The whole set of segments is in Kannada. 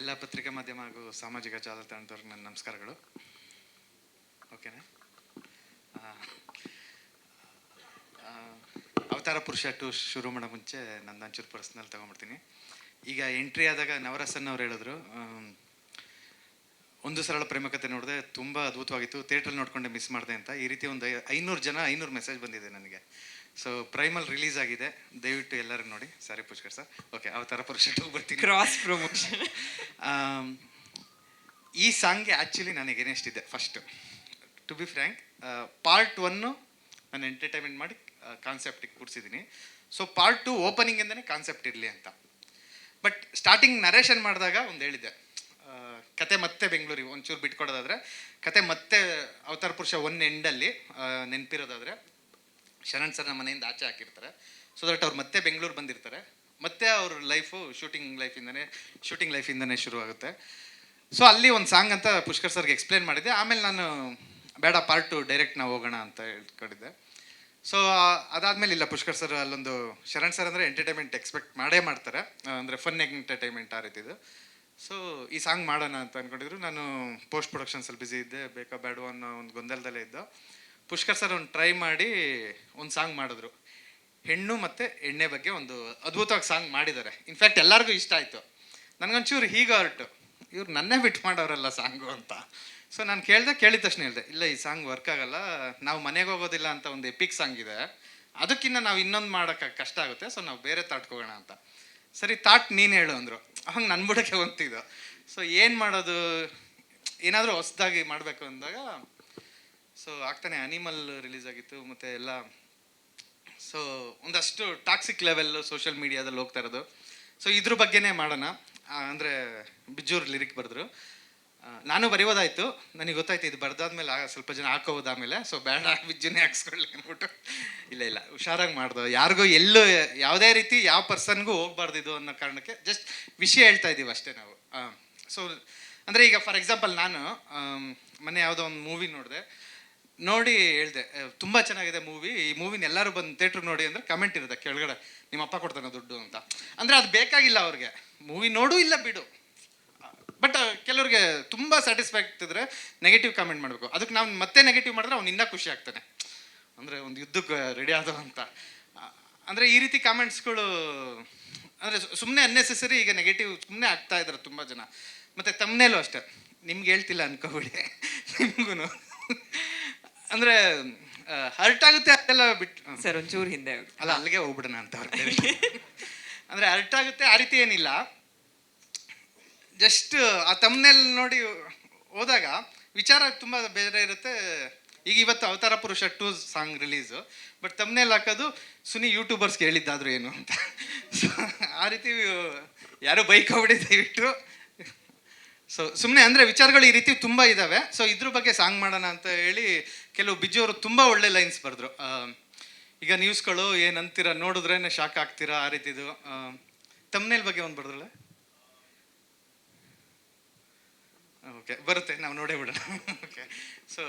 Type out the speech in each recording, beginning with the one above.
ಎಲ್ಲ ಪತ್ರಿಕಾ ಮಾಧ್ಯಮ ಹಾಗೂ ಸಾಮಾಜಿಕ ಜಾಲತಾಣದವ್ರಿಗೆ ನನ್ನ ನಮಸ್ಕಾರಗಳು. ಓಕೆನಾ ಅವತಾರ ಪುರುಷ ಟು ಶುರು ಮಾಡೋ ಮುಂಚೆ ನಂದು ಒಂಚೂರು ಪರ್ಸ್ನಲ್ ತೊಗೊಂಬಿಡ್ತೀನಿ ಈಗ ಎಂಟ್ರಿ ಆದಾಗ ನವರಸನ್ ಅವ್ರು ಹೇಳಿದ್ರು ಒಂದು ಸರಳ ಪ್ರೇಮಕತೆ ನೋಡಿದೆ ತುಂಬ ಅದ್ಭುತವಾಗಿತ್ತು ಥಿಯೇಟ್ರಲ್ಲಿ ನೋಡ್ಕೊಂಡೆ ಮಿಸ್ ಮಾಡಿದೆ ಅಂತ. ಈ ರೀತಿ ಒಂದು ಐನೂರು ಜನ ಐನೂರು ಮೆಸೇಜ್ ಬಂದಿದೆ ನನಗೆ. ಸೊ ಪ್ರೈಮಲ್ ರಿಲೀಸ್ ಆಗಿದೆ. ದಯವಿಟ್ಟು ಎಲ್ಲರೂ ನೋಡಿ. ಸಾರಿ ಪುಷ್ಕರ್ ಸರ್ ಓಕೆ ಅವತಾರ ಪುರುಷ ಟು ಬರ್ತೀನಿ. ಕ್ರಾಸ್ ಪ್ರಮೋಷನ್ ಆಮ್, ಈ ಸಾಂಗ್ಗೆ ಆ್ಯಕ್ಚುಲಿ ನನಗೆ ಇದೆ. First to be frank part one ನಾನು ಎಂಟರ್ಟೈನ್ಮೆಂಟ್ ಮಾಡಿ ಕಾನ್ಸೆಪ್ಟಿಗೆ ಕೂರಿಸಿದ್ದೀನಿ. ಸೊ ಪಾರ್ಟ್ ಟು ಓಪನಿಂಗಿಂದನೇ ಕಾನ್ಸೆಪ್ಟ್ ಇರಲಿ ಅಂತ. ಬಟ್ ಸ್ಟಾರ್ಟಿಂಗ್ ನರೇಷನ್ ಮಾಡಿದಾಗ ಒಂದು ಹೇಳಿದೆ ಕತೆ ಮತ್ತೆ ಬೆಂಗಳೂರಿಗೆ ಒಂಚೂರು ಬಿಟ್ಕೊಡೋದಾದರೆ ಕತೆ ಮತ್ತೆ ಅವತಾರ ಪುರುಷ ಒನ್ ಎಂಡಲ್ಲಿ ನೆನಪಿರೋದಾದ್ರೆ ಶರಣ್ ಸರ್ ನಮ್ಮ ಮನೆಯಿಂದ ಆಚೆ ಹಾಕಿರ್ತಾರೆ. ಸೊ ದಟ್ ಅವ್ರು ಮತ್ತೆ ಬೆಂಗಳೂರು ಬಂದಿರ್ತಾರೆ. ಮತ್ತೆ ಅವ್ರ ಲೈಫು ಶೂಟಿಂಗ್ ಲೈಫಿಂದನೇ ಶೂಟಿಂಗ್ ಲೈಫಿಂದನೇ ಶುರು ಆಗುತ್ತೆ ಸೊ ಅಲ್ಲಿ ಒಂದು ಸಾಂಗ್ ಅಂತ ಪುಷ್ಕರ್ ಸರ್ಗೆ ಎಕ್ಸ್ಪ್ಲೇನ್ ಮಾಡಿದ್ದೆ. ಆಮೇಲೆ ನಾನು, ಬೇಡ ಪಾರ್ಟ್ ಟು ಡೈರೆಕ್ಟ್ ನಾವು ಹೋಗೋಣ ಅಂತ ಹೇಳ್ಕೊಂಡಿದ್ದೆ. ಸೊ ಅದಾದಮೇಲೆ ಇಲ್ಲ, ಪುಷ್ಕರ್ ಸರ್ ಅಲ್ಲೊಂದು, ಶರಣ್ ಸರ್ ಅಂದರೆ ಎಂಟರ್ಟೈನ್ಮೆಂಟ್ ಎಕ್ಸ್ಪೆಕ್ಟ್ ಮಾಡೇ ಮಾಡ್ತಾರೆ. ಅಂದರೆ ಫನ್ ಎಂಟರ್ಟೈನ್ಮೆಂಟ್ ಆ ರೀತಿದು. ಸೊ ಈ ಸಾಂಗ್ ಮಾಡೋಣ ಅಂತ ಅಂದ್ಕೊಂಡಿದ್ರು ನಾನು ಪೋಸ್ಟ್ ಪ್ರೊಡಕ್ಷನ್ಸಲ್ಲಿ ಬ್ಯುಸಿ ಇದ್ದೆ. ಬೇಕಾ ಬೇಡ ಅನ್ನೋ ಒಂದು ಗೊಂದಲದಲ್ಲೇ ಇದ್ದು. ಪುಷ್ಕರ್ ಸರ್ ಒಂದು ಟ್ರೈ ಮಾಡಿ ಒಂದು ಸಾಂಗ್ ಮಾಡಿದ್ರು. ಹೆಣ್ಣು ಮತ್ತು ಎಣ್ಣೆ ಬಗ್ಗೆ ಒಂದು ಅದ್ಭುತವಾಗಿ ಸಾಂಗ್ ಮಾಡಿದ್ದಾರೆ. ಇನ್ಫ್ಯಾಕ್ಟ್ ಎಲ್ಲರಿಗೂ ಇಷ್ಟ ಆಯಿತು. ನನಗೊಂಚೂರು ಹೀಗೆ ಹೊರಟು. ಇವ್ರು ನನ್ನೇ ಬಿಟ್ಟು ಮಾಡೋರಲ್ಲ ಸಾಂಗು ಅಂತ. ಸೊ ನಾನು ಕೇಳಿದೆ, ಕೇಳಿದ ತಕ್ಷಣ ಹೇಳಿದೆ, ಇಲ್ಲ, ಈ ಸಾಂಗ್ ವರ್ಕ್ ಆಗಲ್ಲ. ನಾವು ಮನೆಗೆ ಹೋಗೋದಿಲ್ಲ ಅಂತ ಒಂದು ಎಪಿಕ್ ಸಾಂಗ್ ಇದೆ. ಅದಕ್ಕಿಂತ ನಾವು ಇನ್ನೊಂದು ಮಾಡೋಕ್ಕೆ ಕಷ್ಟ ಆಗುತ್ತೆ. ಸೊ ನಾವು ಬೇರೆ ತಾಟ್ಕೋಗೋಣ ಅಂತ. ಸರಿ ತಾಟ್ ನೀನು ಹೇಳು, ಅಂದರು. ಹಂಗೆ ನನ್ನ ಬುಡಕ್ಕೆ ಹೊಂತಿದ್ದು ಸೊ ಏನು ಮಾಡೋದು? ಏನಾದರೂ ಹೊಸ್ದಾಗಿ ಮಾಡಬೇಕು ಅಂದಾಗ ಸೊ ಆಗ್ತಾನೆ ಅನಿಮಲ್ ರಿಲೀಸ್ ಆಗಿತ್ತು, ಮತ್ತು ಎಲ್ಲ ಸೊ ಒಂದಷ್ಟು ಟಾಕ್ಸಿಕ್ ಲೆವೆಲ್ ಸೋಷಿಯಲ್ ಮೀಡಿಯಾದಲ್ಲಿ ಹೋಗ್ತಾ ಇರೋದು. ಸೊ ಇದ್ರ ಬಗ್ಗೆನೇ ಮಾಡೋಣ. ಅಂದರೆ ಬಿಜ್ಜೂರು ಲಿರಿಕ್ ಬರೆದ್ರು. ನಾನು ಬರೆಯೋದಾಯ್ತು. ನನಗೆ ಗೊತ್ತಾಯ್ತು, ಇದು ಬರ್ದಾದ್ಮೇಲೆ ಸ್ವಲ್ಪ ಜನ ಹಾಕೋದಾದ್ಮೇಲೆ ಸೊ ಬೇಡ, ಬಿಜ್ಜುನೇ ಹಾಕ್ಸ್ಕೊಳ್ಳಿ ಅಂದ್ಬಿಟ್ಟು. ಇಲ್ಲ ಇಲ್ಲ, ಹುಷಾರಾಗಿ ಮಾಡ್ದು. ಯಾರಿಗೂ ಎಲ್ಲೂ ಯಾವುದೇ ರೀತಿ ಯಾವ ಪರ್ಸನ್ಗೂ ಹೋಗ್ಬಾರ್ದು ಇದು ಅನ್ನೋ ಕಾರಣಕ್ಕೆ ಜಸ್ಟ್ ವಿಷಯ ಹೇಳ್ತಾ ಇದ್ದೀವಿ ಅಷ್ಟೇ ನಾವು. ಸೊ ಅಂದರೆ ಈಗ ಫಾರ್ ಎಕ್ಸಾಂಪಲ್ ನಾನು ಮೊನ್ನೆ ಯಾವುದೋ ಒಂದು ಮೂವಿ ನೋಡಿದೆ. ನೋಡಿ ಹೇಳಿದೆ ತುಂಬ ಚೆನ್ನಾಗಿದೆ ಮೂವಿ ಈ ಮೂವಿನ ಎಲ್ಲರೂ ಬಂದು ಥಿಯೇಟ್ರಿಗೆ ನೋಡಿ ಅಂದರೆ ಕಮೆಂಟ್ ಇರುತ್ತೆ ಕೆಳಗಡೆ, ನಿಮ್ಮ ಅಪ್ಪ ಕೊಡ್ತಾನೆ ದುಡ್ಡು ಅಂತ. ಅಂದರೆ ಅದು ಬೇಕಾಗಿಲ್ಲ ಅವ್ರಿಗೆ. ಮೂವಿ ನೋಡು ಇಲ್ಲ ಬಿಡು. ಬಟ್ ಕೆಲವ್ರಿಗೆ ತುಂಬ ಸ್ಯಾಟಿಸ್ಫ್ಯಾಕ್ಟ್ ಇದ್ರೆ ನೆಗೆಟಿವ್ ಕಾಮೆಂಟ್ ಮಾಡಬೇಕು. ಅದಕ್ಕೆ ನಾವು ಮತ್ತೆ ನೆಗೆಟಿವ್ ಮಾಡಿದ್ರೆ ಅವ್ನು ಇನ್ನೂ ಖುಷಿ ಆಗ್ತಾನೆ. ಅಂದರೆ ಒಂದು ಯುದ್ಧಕ್ಕೆ ರೆಡಿ ಆದ ಅಂತ. ಅಂದರೆ ಈ ರೀತಿ ಕಾಮೆಂಟ್ಸ್ಗಳು ಅಂದರೆ ಸುಮ್ಮನೆ ಅನ್ನೆಸೆಸರಿ ಈಗ ನೆಗೆಟಿವ್ ಸುಮ್ಮನೆ ಆಗ್ತಾ ಇದ್ದಾರೆ ತುಂಬ ಜನ. ಮತ್ತು ತಮ್ಮನೇಲೂ ಅಷ್ಟೇ. ನಿಮ್ಗೆ ಹೇಳ್ತಿಲ್ಲ ಅನ್ಕೋಬೇಡಿ. ನಿಮಗೂ ಅಂದರೆ ಹರ್ಟ್ ಆಗುತ್ತೆ ಅದೆಲ್ಲ ಬಿಟ್ಟು ಸರ್ ಒಂಚೂರು ಹಿಂದೆ ಅಲ್ಲ ಅಲ್ಲಿಗೆ ಹೋಗ್ಬಿಡೋಣ ಅಂತ ಅಂದ್ರೆ ಅಂದರೆ ಹರ್ಟ್ ಆಗುತ್ತೆ ಆ ರೀತಿ ಏನಿಲ್ಲ. ಜಸ್ಟ್ ಆ ತಮ್ಮನೇಲಿ ನೋಡಿ ಹೋದಾಗ ವಿಚಾರ ತುಂಬ ಬೇರೆ ಇರುತ್ತೆ. ಈಗ ಇವತ್ತು Avatara Purusha two song release but ತಮ್ಮನೇಲಿ ಹಾಕೋದು ಸುನಿ ಯೂಟ್ಯೂಬರ್ಸ್ಗೆ ಹೇಳಿದ್ದಾದ್ರು ಏನು ಅಂತ. ಸೊ ಆ ರೀತಿ ಯಾರು ಬೈಕ್ ಹೋಗ್ಬಿಡಿ ದಯವಿಟ್ಟು. ಸೊ ಸುಮ್ಮನೆ ಅಂದರೆ ವಿಚಾರಗಳು ಈ ರೀತಿ ತುಂಬ ಇದ್ದಾವೆ ಸೊ ಇದ್ರ ಬಗ್ಗೆ ಸಾಂಗ್ ಮಾಡೋಣ ಅಂತ ಹೇಳಿ ಕೆಲವು ಬಿಜಿಯವರು ತುಂಬ ಒಳ್ಳೆ ಲೈನ್ಸ್ ಬರೆದ್ರು. ಈಗ ನ್ಯೂಸ್ಗಳು ಏನಂತೀರ ನೋಡಿದ್ರೇನೆ ಶಾಕ್ ಆಗ್ತೀರಾ ಆ ರೀತಿದು. ತಮ್ಮನೇಲ್ ಬಗ್ಗೆ ಒಂದು ಬರೆದ್ರಲ್ಲ? ಓಕೆ ಬರುತ್ತೆ, ನಾವು ನೋಡೇ ಬಿಡೋಣ. ಓಕೆ ಸೊ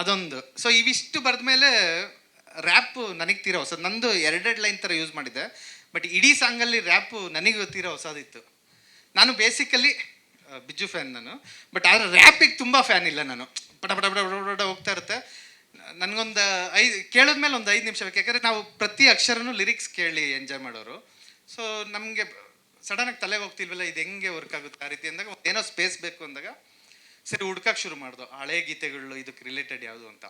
ಅದೊಂದು. ಸೊ ಇವಿಷ್ಟು ಬರೆದ್ಮೇಲೆ ರ್ಯಾಪು ನನಗೆ ತೀರ ಹೊಸದು. ನಂದು ಎರಡೆರಡು ಲೈನ್ ಥರ ಯೂಸ್ ಮಾಡಿದ್ದೆ. ಬಟ್ ಇಡೀ ಸಾಂಗಲ್ಲಿ ರ್ಯಾಪು ನನಗೆ ತೀರ ಹೊಸದಿತ್ತು. ನಾನು ಬೇಸಿಕಲಿ ಬಿಜ್ಜು ಫ್ಯಾನ್ ನಾನು. ಬಟ್ ಆದರೆ ರ್ಯಾಪಿಗೆ ತುಂಬ ಫ್ಯಾನ್ ಇಲ್ಲ ನಾನು. ಪಟ ಪಟ ಪಟ ಪಟ ಹೋಗ್ತಾ ಇರುತ್ತೆ. ನನಗೊಂದು ಐದು, ಕೇಳಿದ್ಮೇಲೆ ಒಂದು ಐದು ನಿಮಿಷ ಬೇಕು. ಯಾಕಂದರೆ ನಾವು ಪ್ರತಿ ಅಕ್ಷರನೂ ಲಿರಿಕ್ಸ್ ಕೇಳಿ ಎಂಜಾಯ್ ಮಾಡೋರು. ಸೊ ನಮಗೆ ಸಡನ್ನಾಗಿ ತಲೆಗೆ ಹೋಗ್ತಿಲ್ವಲ್ಲ, ಇದು ಹೆಂಗೆ ವರ್ಕ್ ಆಗುತ್ತೆ ಆ ರೀತಿ ಅಂದಾಗ ಏನೋ ಸ್ಪೇಸ್ ಬೇಕು ಅಂದಾಗ ಸರಿ ಹುಡ್ಕಕ್ಕೆ ಶುರು ಮಾಡ್ದು. ಹಳೆ ಗೀತೆಗಳು, ಇದಕ್ಕೆ ರಿಲೇಟೆಡ್ ಯಾವುದು ಅಂತ.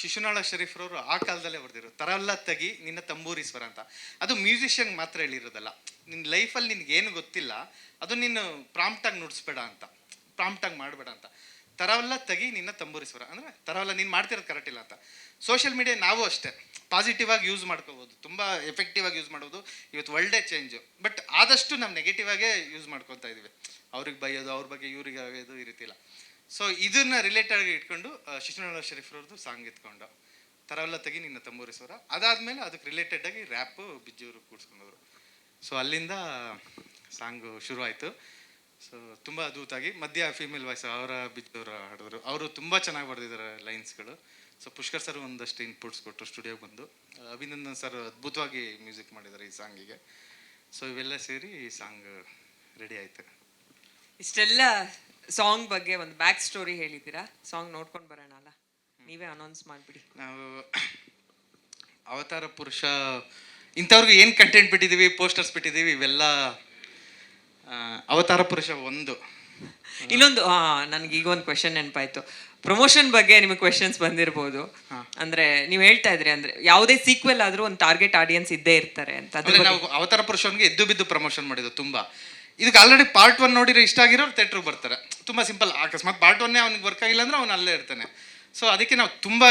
ಶಿಶುನಾಳ ಶರೀಫ್ರವರು ಆ ಕಾಲದಲ್ಲೇ ಬರೆದಿರು ತರಲ್ಲ ತಗಿ ನಿನ್ನ ತಂಬೂರೀಶ್ವರ ಅಂತ. ಅದು ಮ್ಯೂಸಿಷಿಯನ್ ಮಾತ್ರ ಹೇಳಿರೋದಲ್ಲ. ನಿನ್ನ ಲೈಫಲ್ಲಿ ನಿನ್ಗೆ ಏನು ಗೊತ್ತಿಲ್ಲ, ಅದು ನೀನು ಪ್ರಾಂಪ್ಟಾಗಿ ನುಡಿಸ್ಬೇಡ ಅಂತ. ಪ್ರಾಂಪ್ಟಾಗಿ ಮಾಡಬೇಡ ಅಂತ. ತರವಲ್ಲ ತಗಿ ನಿನ್ನ ತಂಬೂರಿಸ್ವರ ಅಂದರೆ ತರವಲ್ಲ ನೀನು ಮಾಡ್ತಿರೋದು ಕರೆಕ್ಟ್ ಇಲ್ಲ ಅಂತ. ಸೋಷಿಯಲ್ ಮೀಡಿಯಾ ನಾವು ಅಷ್ಟೇ. ಪಾಸಿಟಿವ್ ಆಗಿ ಯೂಸ್ ಮಾಡ್ಕೋಬೋದು. ತುಂಬ ಎಫೆಕ್ಟಿವ್ ಆಗಿ ಯೂಸ್ ಮಾಡೋದು ಇವತ್ತು ಒಳ್ಳೆ ಚೇಂಜು ಬಟ್ ಆದಷ್ಟು ನಾವು ನೆಗೆಟಿವ್ ಆಗೇ ಯೂಸ್ ಮಾಡ್ಕೊತಾ ಇದೀವಿ ಅವ್ರಿಗೆ ಬೈಯೋದು, ಅವ್ರ ಬಗ್ಗೆ ಇವ್ರಿಗೆ ಆಗೋದು ಈ ರೀತಿ ಇಲ್ಲ. ಸೊ ಇದನ್ನ ರಿಲೇಟೆಡ್ ಆಗಿ ಇಟ್ಕೊಂಡು ಶಿಶುನಾಳ ಶರೀಫ್ರವ್ರದ್ದು ಸಾಂಗ್ ಎತ್ಕೊಂಡು. ತರವೆಲ್ಲ ತೆಗಿ ನಿನ್ನ ತಂಬೂರಿ ಸ್ವರ ಅದಾದ್ಮೇಲೆ ಅದಕ್ಕೆ ರಿಲೇಟೆಡ್ ಆಗಿ ರ್ಯಾಪು ಬಿಜ್ಜೂರು ಕೂಡಿಸ್ಕೊಂಡವರು. ಸೊ ಅಲ್ಲಿಂದ ಸಾಂಗು ಶುರು ಆಯಿತು ಸೊ ತುಂಬ ಅದ್ಭುತಾಗಿ ಮಧ್ಯ ಫೀಮೇಲ್ ವಾಯ್ಸ್ ಅವರ ಬಿದ್ದವರು ಹಾಡಿದ್ರು. ಅವರು ತುಂಬ ಚೆನ್ನಾಗಿ ಬರೆದಿದ್ದಾರೆ ಲೈನ್ಸ್ಗಳು ಸೊ ಪುಷ್ಕರ್ ಸರ್ ಒಂದಷ್ಟು ಇನ್ಪುಟ್ಸ್ ಕೊಟ್ಟರು ಸ್ಟುಡಿಯೋಗೆ ಬಂದು. ಅಭಿನಂದನ್ ಸರ್ ಅದ್ಭುತವಾಗಿ ಮ್ಯೂಸಿಕ್ ಮಾಡಿದ್ದಾರೆ ಈ ಸಾಂಗಿಗೆ ಸೊ ಇವೆಲ್ಲ ಸೇರಿ ಈ ಸಾಂಗ್ ರೆಡಿ ಆಯಿತು. ಇಷ್ಟೆಲ್ಲ ಸಾಂಗ್ ಬಗ್ಗೆ ಒಂದು ಬ್ಯಾಕ್ ಸ್ಟೋರಿ ಹೇಳಿದ್ದೀರಾ? ಸಾಂಗ್ ನೋಡ್ಕೊಂಡು ಬರೋಣ ಅಲ್ಲ? ನೀವೇ ಅನೌನ್ಸ್ ಮಾಡಿಬಿಡಿ. ನಾವು ಅವತಾರ ಪುರುಷ ಇಂಥವ್ರಿಗೆ ಏನು ಕಂಟೆಂಟ್ ಬಿಟ್ಟಿದ್ದೀವಿ ಪೋಸ್ಟರ್ಸ್ ಬಿಟ್ಟಿದ್ದೀವಿ ಇವೆಲ್ಲ ಅವತಾರ ಪುರುಷ ಒಂದು. ಇನ್ನೊಂದು ಹಾ ನನಗೆ ಈಗ ಒಂದು ಕ್ವೆಶನ್ ನೆನಪಾಯ್ತು. ಪ್ರಮೋಷನ್ ಬಗ್ಗೆ ನಿಮಗೆ ಕ್ವೆಶನ್ಸ್ ಬಂದಿರ್ಬೋದು. ಅಂದ್ರೆ ನೀವು ಹೇಳ್ತಾ ಇದ್ರಿ ಅಂದ್ರೆ ಯಾವುದೇ ಸೀಕ್ವೆಲ್ ಆದ್ರೂ ಒಂದು ಟಾರ್ಗೆಟ್ ಆಡಿಯನ್ಸ್ ಇದ್ದೇ ಇರ್ತಾರೆ ಅಂತ. ಅದ್ರ ನಾವು ಅವತಾರ ಪುರುಷನ್ಗೆ ಎದ್ದು ಬಿದ್ದು ಪ್ರಮೋಷನ್ ಮಾಡಿದ್ದು ತುಂಬಾ. ಇದಕ್ಕೆ ಆಲ್ರೆಡಿ ಪಾರ್ಟ್ ಒನ್ ನೋಡಿದ್ರೆ ಇಷ್ಟ ಆಗಿರೋರು ಥಿಯೇಟ್ರಿಗೆ ಬರ್ತಾರೆ. ತುಂಬ ಸಿಂಪಲ್ ಅಕಸ್ಮಾತ್ ಪಾರ್ಟ್ ಒನ್ನೇ ಅವ್ನಿಗೆ ವರ್ಕ್ ಆಗಿಲ್ಲ ಅಂದ್ರೆ ಅವ್ನು ಅಲ್ಲೇ ಇರ್ತಾನೆ. ಸೊ ಅದಕ್ಕೆ ನಾವು ತುಂಬ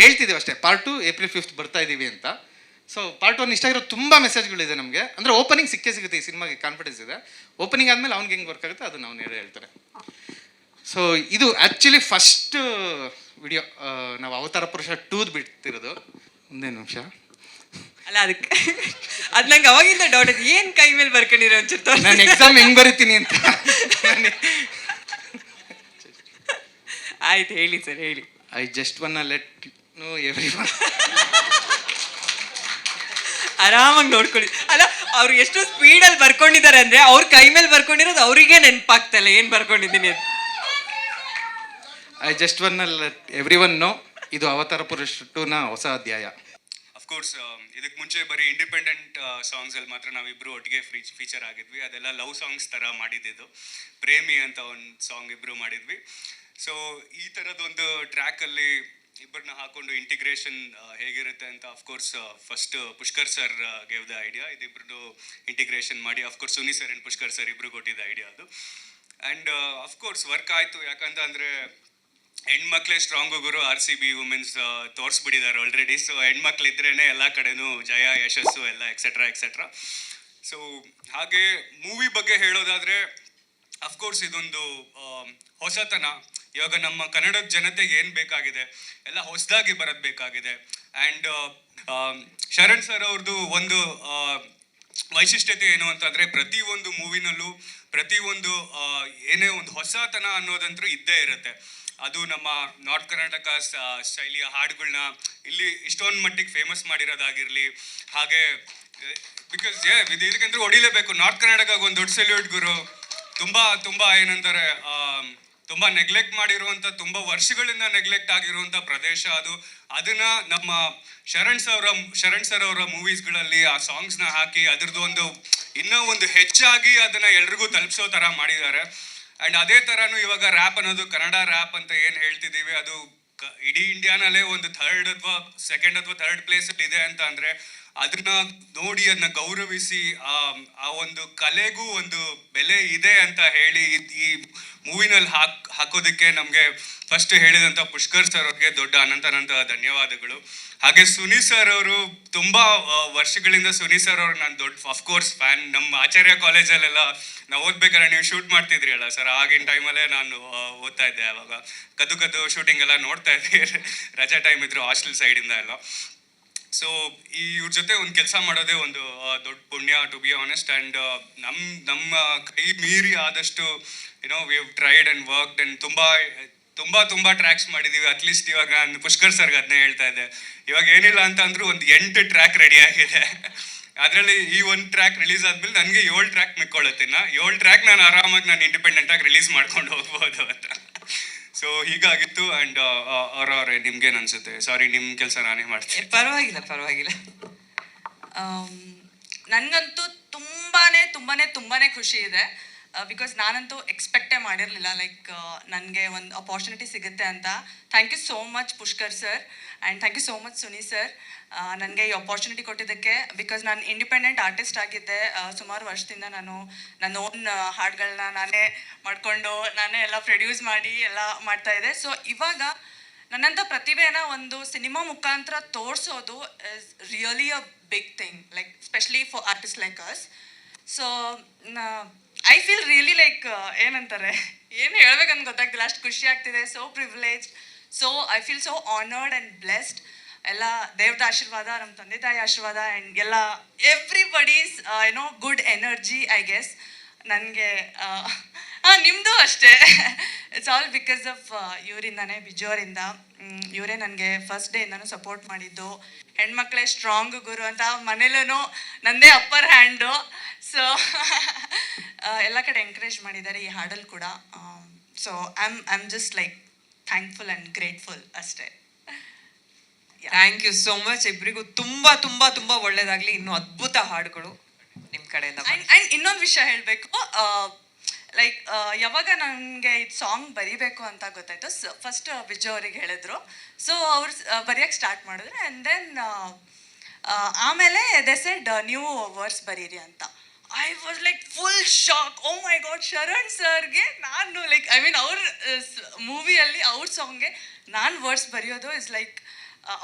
ಹೇಳ್ತಿದ್ದೀವಿ ಅಷ್ಟೇ ಪಾರ್ಟ್ ಟು ಏಪ್ರಿಲ್ ಫಿಫ್ತ್ ಬರ್ತಾ ಇದ್ದೀವಿ ಅಂತ. ಸೊ ಪಾರ್ಟ್ ಒನ್ ಇಷ್ಟ ಆಗಿರೋ ತುಂಬ ಮೆಸೇಜ್ಗಳಿದೆ ನಮಗೆ. ಅಂದರೆ ಓಪನಿಂಗ್ ಸಿಕ್ಕೇ ಸಿಗುತ್ತೆ, ಈ ಸಿನಿಮಾಗೆ ಕಾನ್ಫಿಡೆನ್ಸ್ ಇದೆ. ಓಪನಿಂಗ್ ಆದಮೇಲೆ ಅವ್ನಿಗೆ ಹೆಂಗೆ ವರ್ಕ್ ಆಗುತ್ತೆ ಅದನ್ನು ಅವ್ನು ಹೇಳ್ತಾರೆ. ಸೊ ಇದು ಆ್ಯಕ್ಚುಲಿ ಫಸ್ಟ್ ವಿಡಿಯೋ ನಾವು ಅವತಾರ ಪುರುಷ ಟೂದ್ ಬಿಡ್ತಿರೋದು. ಒಂದೇ ನಿಮಿಷ. ಅಲ್ಲ ಅದಕ್ಕೆ ಅದು ನಂಗೆ ಅವಾಗಿಂದ ಡೌಟ್ ಇದೆ ಏನು ಕೈ ಮೇಲೆ ಬರ್ಕೊಂಡಿರೋ ತೋರ್ಸಿ. ನಾನು ಎಕ್ಸಾಮ್ ಹೆಂಗ್ ಬರಿತೀನಿ ಅಂತ. ಆಯ್ತು ಹೇಳಿ ಸರ್ ಹೇಳಿ. I just want let know everyone ಆರಾಮಾಗಿ ನೋಡ್ಕೊಳ್ಳಿ. ಅಲ್ಲ ಅವ್ರು ಎಷ್ಟು ಸ್ಪೀಡಲ್ಲಿ ಬರ್ಕೊಂಡಿದ್ದಾರೆ ಅಂದ್ರೆ ಅವ್ರ ಕೈ ಮೇಲೆ ಬರ್ಕೊಂಡಿರೋದು ಅವರಿಗೆ ನೆನಪಾಗ್ತಲ್ಲ ಏನು ಬರ್ಕೊಂಡಿದ್ದೀನಿ ಅಂತ. I just want let everyone know ಇದು ಅವತಾರ ಪುರುಷ ಟೂನ ಹೊಸ ಅಧ್ಯಾಯ. ಅಫ್ಕೋರ್ಸ್ ಇದಕ್ಕೆ ಮುಂಚೆ ಬರೀ ಇಂಡಿಪೆಂಡೆಂಟ್ ಸಾಂಗ್ಸ್ ಅಲ್ಲಿ ಮಾತ್ರ ನಾವಿಬ್ರು ಒಟ್ಟಿಗೆ ಫ್ರೀ ಫೀಚರ್ ಆಗಿದ್ವಿ. ಅದೆಲ್ಲ ಲವ್ ಸಾಂಗ್ಸ್ ತರ ಮಾಡಿದ್ದು ಪ್ರೇಮಿ ಅಂತ ಒಂದು ಸಾಂಗ್ ಇಬ್ರು ಮಾಡಿದ್ವಿ. ಸೊ ಈ ಥರದೊಂದು ಟ್ರ್ಯಾಕ್ ಅಲ್ಲಿ ಇಬ್ಬರನ್ನ ಹಾಕೊಂಡು ಇಂಟಿಗ್ರೇಷನ್ ಹೇಗಿರುತ್ತೆ ಅಂತ of course first Pushkar sir gave the idea ಇದಿಬ್ರದ್ದು integration ಮಾಡಿ of course Suni sir and Pushkar sir ಇಬ್ರು ಕೊಟ್ಟಿದ್ದ ಐಡಿಯಾ ಅದು. ಆ್ಯಂಡ್ ಅಫ್ಕೋರ್ಸ್ ವರ್ಕ್ ಆಯಿತು. ಯಾಕಂತ ಅಂದರೆ ಹೆಣ್ಮಕ್ಳೇ ಸ್ಟ್ರಾಂಗ್ ಗುರು ಆರ್ ಸಿ ಬಿ ವುಮೆನ್ಸ್ ತೋರಿಸ್ಬಿಟ್ಟಿದ್ದಾರೆ ಆಲ್ರೆಡಿ ಸೊ ಹೆಣ್ಮಕ್ಳು ಇದ್ರೇ ಎಲ್ಲ ಕಡೆನೂ ಜಯ, ಯಶಸ್ಸು ಎಲ್ಲ ಎಕ್ಸೆಟ್ರಾ ಎಕ್ಸೆಟ್ರಾ ಸೊ ಹಾಗೆ ಮೂವಿ ಬಗ್ಗೆ ಹೇಳೋದಾದ್ರೆ ಅಫ್ಕೋರ್ಸ್ ಇದೊಂದು ಹೊಸತನ. ಇವಾಗ ನಮ್ಮ ಕನ್ನಡದ ಜನತೆಗೆ ಏನು ಬೇಕಾಗಿದೆ? ಎಲ್ಲ ಹೊಸದಾಗಿ ಬರೋದು ಬೇಕಾಗಿದೆ. ಆ್ಯಂಡ್ ಶರಣ್ ಸರ್ ಅವ್ರದ್ದು ಒಂದು ವೈಶಿಷ್ಟ್ಯತೆ ಏನು ಅಂತಂದರೆ, ಪ್ರತಿ ಒಂದು ಮೂವಿನಲ್ಲೂ ಪ್ರತಿ ಒಂದು ಏನೇ ಒಂದು ಹೊಸತನ ಅನ್ನೋದಂತೂ ಇದ್ದೇ ಇರುತ್ತೆ. ಅದು ನಮ್ಮ ನಾರ್ತ್ ಕರ್ನಾಟಕ ಶೈಲಿಯ ಹಾಡುಗಳನ್ನ ಇಲ್ಲಿ ಇಷ್ಟೊಂದು ಮಟ್ಟಿಗೆ ಫೇಮಸ್ ಮಾಡಿರೋದಾಗಿರಲಿ, ಹಾಗೆ ಬಿಕಾಸ್ ಇದಕ್ಕೆಂದ್ರೆ ಹೊಡಿಲೇಬೇಕು. ನಾರ್ತ್ ಕರ್ನಾಟಕಕ್ಕೆ ಒಂದು ದೊಡ್ಡ ಸೆಲ್ಯೂಟ್ ಗುರು. ತುಂಬಾ, ತುಂಬ ಏನಂತಾರೆ ತುಂಬ ನೆಗ್ಲೆಕ್ಟ್ ಮಾಡಿರುವಂಥ ತುಂಬ ವರ್ಷಗಳಿಂದ ನೆಗ್ಲೆಕ್ಟ್ ಆಗಿರುವಂಥ ಪ್ರದೇಶ ಅದು. ಅದನ್ನ ನಮ್ಮ ಶರಣ್ ಸರ್ ಶರಣ್ ಸರ್ ಅವರ ಮೂವೀಸ್ಗಳಲ್ಲಿ ಆ ಸಾಂಗ್ಸ್ನ ಹಾಕಿ ಅದರದ್ದು ಒಂದು, ಇನ್ನೂ ಒಂದು ಹೆಚ್ಚಾಗಿ ಅದನ್ನ ಎಲ್ರಿಗೂ ತಲುಪಿಸೋ ತರ ಮಾಡಿದ್ದಾರೆ. ಅಂಡ್ ಅದೇ ಥರನೂ ಇವಾಗ ರ್ಯಾಪ್ ಅನ್ನೋದು ಕನ್ನಡ ರ್ಯಾಪ್ ಅಂತ ಏನು ಹೇಳ್ತಿದ್ದೀವಿ, ಅದು ಇಡೀ ಇಂಡಿಯಾನಲ್ಲೇ ಒಂದು ಥರ್ಡ್ ಅಥವಾ ಸೆಕೆಂಡ್ ಅಥವಾ ಥರ್ಡ್ ಪ್ಲೇಸ್ ಇದೆ ಅಂತ ಅಂದರೆ ಅದನ್ನ ನೋಡಿ ಅದನ್ನ ಗೌರವಿಸಿ, ಆ ಒಂದು ಕಲೆಗೂ ಒಂದು ಬೆಲೆ ಇದೆ ಅಂತ ಹೇಳಿ ಈ ಮೂವಿನಲ್ಲಿ ಹಾಕ್, ಹಾಕೋದಕ್ಕೆ ನಮಗೆ ಫಸ್ಟ್ ಹೇಳಿದಂತ ಪುಷ್ಕರ್ ಸರ್ ಅವ್ರಿಗೆ ದೊಡ್ಡ ಅನಂತ ಅನಂತ ಧನ್ಯವಾದಗಳು. ಹಾಗೆ ಸುನಿ ಸರ್ ಅವರು ತುಂಬಾ ವರ್ಷಗಳಿಂದ ಸುನಿ ಸರ್ ಅವರು ನಾನು ದೊಡ್ಡ ಅಫ್ಕೋರ್ಸ್ ಫ್ಯಾನ್ ನಮ್ಮ ಆಚಾರ್ಯ ಕಾಲೇಜಲ್ಲೆಲ್ಲ ನಾವು ಓದ್ಬೇಕಾದ್ರೆ ನೀವು ಶೂಟ್ ಮಾಡ್ತಿದ್ರಿ ಅಲ್ಲ ಸರ್ ಆಗಿನ ಟೈಮಲ್ಲೇ ನಾನು ಓದ್ತಾ ಇದ್ದೆ ಅವಾಗ. ಕದ್ದು ಕದ್ದು ಶೂಟಿಂಗ್ ಎಲ್ಲ ನೋಡ್ತಾ ಇದ್ದೆ. ರಜಾ ಟೈಮ್ ಇದ್ರು ಹಾಸ್ಟೆಲ್ ಸೈಡಿಂದ ಎಲ್ಲ. ಸೊ ಇವ್ರ ಜೊತೆ ಒಂದು ಕೆಲಸ ಮಾಡೋದೇ ಒಂದು ದೊಡ್ಡ ಪುಣ್ಯ ಟು ಬಿ ಆನೆಸ್ಟ್ ಆ್ಯಂಡ್ ನಮ್ಮ ನಮ್ಮ ಕೈ ಮೀರಿ ಆದಷ್ಟು you know we tried and worked and ತುಂಬ ತುಂಬ ತುಂಬಾ ಟ್ರ್ಯಾಕ್ಸ್ ಮಾಡಿದ್ದೀವಿ ಅಟ್ಲೀಸ್ಟ್ ಇವಾಗ ನಾನು ಪುಷ್ಕರ್ ಸರ್ಗೆ ಅದನ್ನ ಹೇಳ್ತಾ ಇದ್ದೆ. ಇವಾಗ ಏನಿಲ್ಲ ಅಂತ ಅಂದ್ರೂ ಒಂದು ಎಂಟು ಟ್ರ್ಯಾಕ್ ರೆಡಿ ಆಗಿದೆ. ಅದರಲ್ಲಿ ಈ ಒಂದು ಟ್ರ್ಯಾಕ್ ರಿಲೀಸ್ ಆದ್ಮೇಲೆ ನನಗೆ ಏಳು ಟ್ರ್ಯಾಕ್ ಮಿಕ್ಕೊಳ್ಳುತ್ತಿನ ಏಳು ಟ್ರ್ಯಾಕ್ ನಾನು ಆರಾಮಾಗಿ ನಾನು ಇಂಡಿಪೆಂಡೆಂಟ್ ಆಗಿ ರಿಲೀಸ್ ಮಾಡ್ಕೊಂಡು ಹೋಗ್ಬೋದು ಅಂತ. ಸೊ ಹೀಗಾಗಿತ್ತು ಅಂಡ್ ಅವ್ರವ್ರೆ ನಿಮ್ಗೇನು ಅನ್ಸುತ್ತೆ ಸಾರಿ ನಿಮ್ಮ ಕೆಲಸ ನಾನೇ ಮಾಡ್ತೀನಿ. ಪರವಾಗಿಲ್ಲ ಪರವಾಗಿಲ್ಲ. ನನಗಂತೂ ತುಂಬಾನೇ ತುಂಬಾನೇ ತುಂಬಾನೇ ಖುಷಿ ಇದೆ. ಬಿಕಾಸ್ ನಾನಂತೂ ಎಕ್ಸ್ಪೆಕ್ಟೇ ಮಾಡಿರಲಿಲ್ಲ ಲೈಕ್ ನನಗೆ ಒಂದು ಅಪಾರ್ಚುನಿಟಿ ಸಿಗುತ್ತೆ ಅಂತ. Thank you so much Pushkar sir and thank you so much Suni sir ನನಗೆ ಈ ಅಪಾರ್ಚುನಿಟಿ ಕೊಟ್ಟಿದ್ದಕ್ಕೆ. ಬಿಕಾಸ್ ನಾನು ಇಂಡಿಪೆಂಡೆಂಟ್ ಆರ್ಟಿಸ್ಟ್ ಆಗಿದ್ದೆ ಸುಮಾರು ವರ್ಷದಿಂದ ನಾನು ನನ್ನ ಓನ್ ಹಾಡುಗಳನ್ನ ನಾನೇ ಮಾಡಿಕೊಂಡು, ನಾನೇ ಎಲ್ಲ ಪ್ರೊಡ್ಯೂಸ್ ಮಾಡಿ, ಎಲ್ಲ ಮಾಡ್ತಾ ಇದ್ದೆ. ಸೊ ಇವಾಗ ನನ್ನಂಥ ಪ್ರತಿಭೆನ ಒಂದು ಸಿನಿಮಾ ಮುಖಾಂತರ ತೋರಿಸೋದು is really a big thing like specially for artist like us so I feel really like ಏನಂತಾರೆ? ಏನು ಹೇಳ್ಬೇಕಂತ ಗೊತ್ತಾಗ್ತಿಲ್ಲ. ಅಷ್ಟು ಖುಷಿ ಆಗ್ತಿದೆ. So privilege so I feel so honoured and blessed ಎಲ್ಲ ದೇವ್ರದ ಆಶೀರ್ವಾದ, ನಮ್ಮ ತಂದೆ ತಾಯಿ ಆಶೀರ್ವಾದ ಆ್ಯಂಡ್ ಎಲ್ಲ ಎವ್ರಿಬಡೀಸ್ ಏನೋ ಗುಡ್ ಎನರ್ಜಿ ಐ ಗೆಸ್ ನನಗೆ ನಿಮ್ಮದು ಅಷ್ಟೇ. ಇಟ್ಸ್ ಆಲ್ ಬಿಕಾಸ್ ಆಫ್ ಇವರಿಂದನೇ ಬಿಜು ಅವರಿಂದ ಇವರೇ ನನಗೆ ಫಸ್ಟ್ ಡೇಯಿಂದನೂ ಸಪೋರ್ಟ್ ಮಾಡಿದ್ದು. ಹೆಣ್ಮಕ್ಳೇ ಸ್ಟ್ರಾಂಗ್ ಗುರು ಅಂತ ಮನೇಲೂ ನಂದೇ ಅಪ್ಪರ್ ಹ್ಯಾಂಡು ಸೊ ಎಲ್ಲ ಕಡೆ ಎಂಕರೇಜ್ ಮಾಡಿದ್ದಾರೆ ಈ ಹಾಡಲ್ಲಿ ಕೂಡ. So I am I am just like thankful and grateful ಅಷ್ಟೇ ಥ್ಯಾಂಕ್ ಯು ಸೋ ಮಚ್ ಇಬ್ಬರಿಗೂ ತುಂಬ ತುಂಬ ತುಂಬ ಒಳ್ಳೇದಾಗಲಿ. ಇನ್ನೂ ಅದ್ಭುತ ಹಾಡುಗಳು ನಿಮ್ಮ ಕಡೆಯಿಂದ ಆ್ಯಂಡ್ ಇನ್ನೊಂದು ವಿಷಯ ಹೇಳಬೇಕು. ಲೈಕ್ ಯಾವಾಗ ನನಗೆ ಇದು ಸಾಂಗ್ ಬರಿಬೇಕು ಅಂತ ಗೊತ್ತಾಯ್ತು. ಫಸ್ಟ್ ವಿಜಯ್ ಅವ್ರಿಗೆ ಹೇಳಿದ್ರು. ಸೊ ಅವ್ರು ಬರೆಯೋಕ್ಕೆ ಸ್ಟಾರ್ಟ್ ಮಾಡಿದ್ರು. ಆ್ಯಂಡ್ ದೆನ್ ಆಮೇಲೆ ದೆ ಸೆಡ್ ನ್ಯೂ ವರ್ಸ್ ಬರೀರಿ ಅಂತ. I was like full shock oh my God Sharan ಸರ್ಗೆ ನಾನು ಲೈಕ್ ಐ ಮೀನ್ ಅವ್ರ ಮೂವಿಯಲ್ಲಿ ಅವ್ರ ಸಾಂಗ್ಗೆ ನಾನು ವರ್ಡ್ಸ್ ಬರೆಯೋದು is like